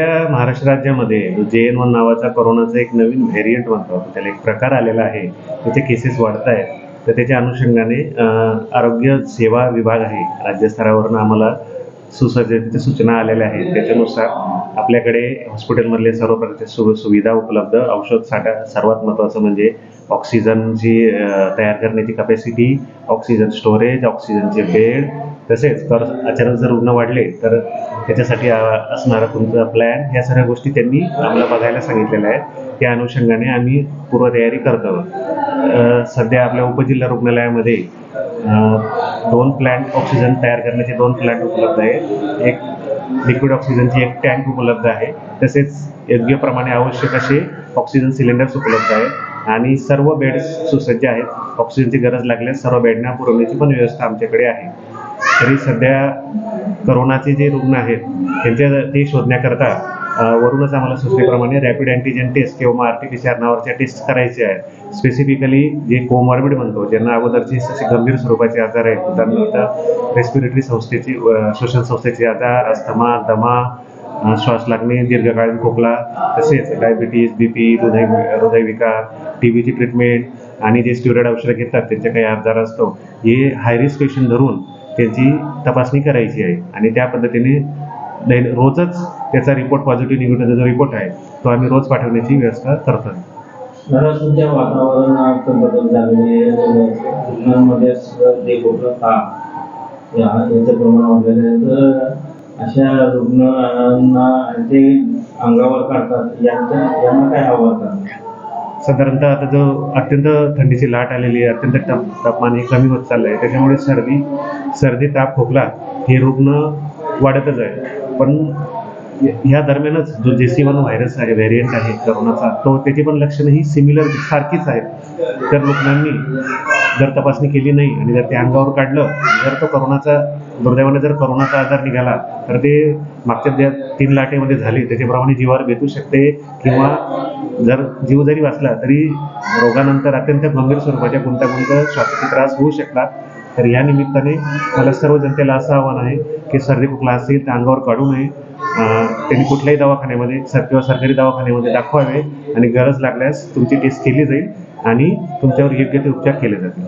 आपल्या महाराष्ट्र राज्यामध्ये जे एन वन नावाचा कोरोनाचा एक नवीन व्हेरियंट म्हणतो त्याला एक प्रकार आलेला आहे. त्याचे केसेस वाढत आहेत तर त्याच्या अनुषंगाने आरोग्य सेवा विभाग आहे राज्यस्तरावरून आम्हाला सुसज्जतेच्या सूचना आलेल्या आहेत. त्याच्यानुसार आपल्याकडे हॉस्पिटलमधले सर्व प्रकारच्या सु सुविधा उपलब्ध. औषध साठा सर्वात महत्त्वाचं म्हणजे ऑक्सिजनची तयार करण्याची कपॅसिटी ऑक्सिजन स्टोरेज ऑक्सिजनचे बेड तसेच तर अचानक जर रुग्ण वाढले तर त्याच्यासाठी असणारा तुमचा प्लॅन ह्या सगळ्या गोष्टी त्यांनी आम्हाला बघायला सांगितलेल्या आहेत. त्या अनुषंगाने आम्ही पूर्वतयारी करतो आहोत. सध्या आपल्या उपजिल्हा रुग्णालयामध्ये दोन प्लॅन्ट ऑक्सिजन तयार करण्याचे दोन प्लॅन्ट उपलब्ध आहेत. एक लिक्विड ऑक्सिजनची एक टँक उपलब्ध आहे. तसेच योग्य प्रमाणे आवश्यक असे ऑक्सिजन सिलेंडर्स उपलब्ध आहेत. आणि सर्व बेड्स सुसज्ज आहेत. ऑक्सिजनची गरज लागल्यास सर्व बेडना पुरवण्याची पण व्यवस्था आमच्याकडे आहे. तरी सध्या करोनाचे जे रुग्ण आहेत त्यांच्या ते शोधण्याकरता वरूनच आम्हाला सूचनेप्रमाणे रॅपिड अँटीजेन टेस्ट किंवा R T P C R नावाच्या टेस्ट करायचे आहेत. स्पेसिफिकली जे कोमॉर्बिड म्हणतो ज्यांना अगोदरचे असे गंभीर स्वरूपाचे आजार आहेत उदाहरणार्थ रेस्पिरेटरी संस्थेची श्वसन संस्थेचे आजार अस्थमा दमा श्वास लागणे दीर्घकालीन खोकला तसेच डायबिटीज बी पी हृदय हृदयविकार टी बीची ट्रीटमेंट आणि जे स्टिरॉइड औषधं घेतात त्यांचे काही आजार असतो. हे हाय रिस्क पेशंट धरून त्याची तपासणी करायची आहे. आणि त्या पद्धतीने दैन रोजच त्याचा रिपोर्ट पॉझिटिव्ह निगेटिव्ह जो रिपोर्ट आहे तो आम्ही रोज पाठवण्याची व्यवस्था करतो जरा वातावरणात बदल झालेले रुग्णांमध्ये देवघोट ताप याचं प्रमाण वाढलेलं तर अशा रुग्णांना जे अंगावर काढतात यांच्या यांना काय आव्हान साधारणतः आता जो अत्यंत थंडीची लाट आलेली आहे अत्यंत ताप तापमान हे कमी होत चाललं आहे त्याच्यामुळे सर्दी सर्दी ताप खोकला हे रुग्ण वाढतच आहे पण ह्या दरम्यानच जो जे सी वन व्हायरस आहे व्हेरियंट आहे करोनाचा तो त्याची पण लक्षणं ही सिमिलर सारखीच आहेत. तर रुग्णांनी जर तपासणी केली नाही आणि जर ते अंगावर काढलं जर तो करोनाचा दुर्दैवाने जर करोनाचा आजार निघाला तर ते मागच्या ज्या तीन लाटेमध्ये झाले त्याच्याप्रमाणे जीवावर बेतू शकते किंवा जर जीव जरी वाचला तरी रोगानंतर अत्यंत गंभीर स्वरूपाच्या गुंतागुंत श्वासाचे त्रास होऊ शकतात. तर या निमित्ताने मला सर्व जनतेला असं आव्हान आहे की सर्दी खोकला असेल तर अंगावर काढू नये. त्यांनी कुठल्याही दवाखान्यामध्ये सर किंवा सरकारी दवाखान्यामध्ये दाखवावे आणि गरज लागल्यास तुमची टेस्ट केली जाईल. आणि तुमच्यावर योग्य ते उपचार केले जातील.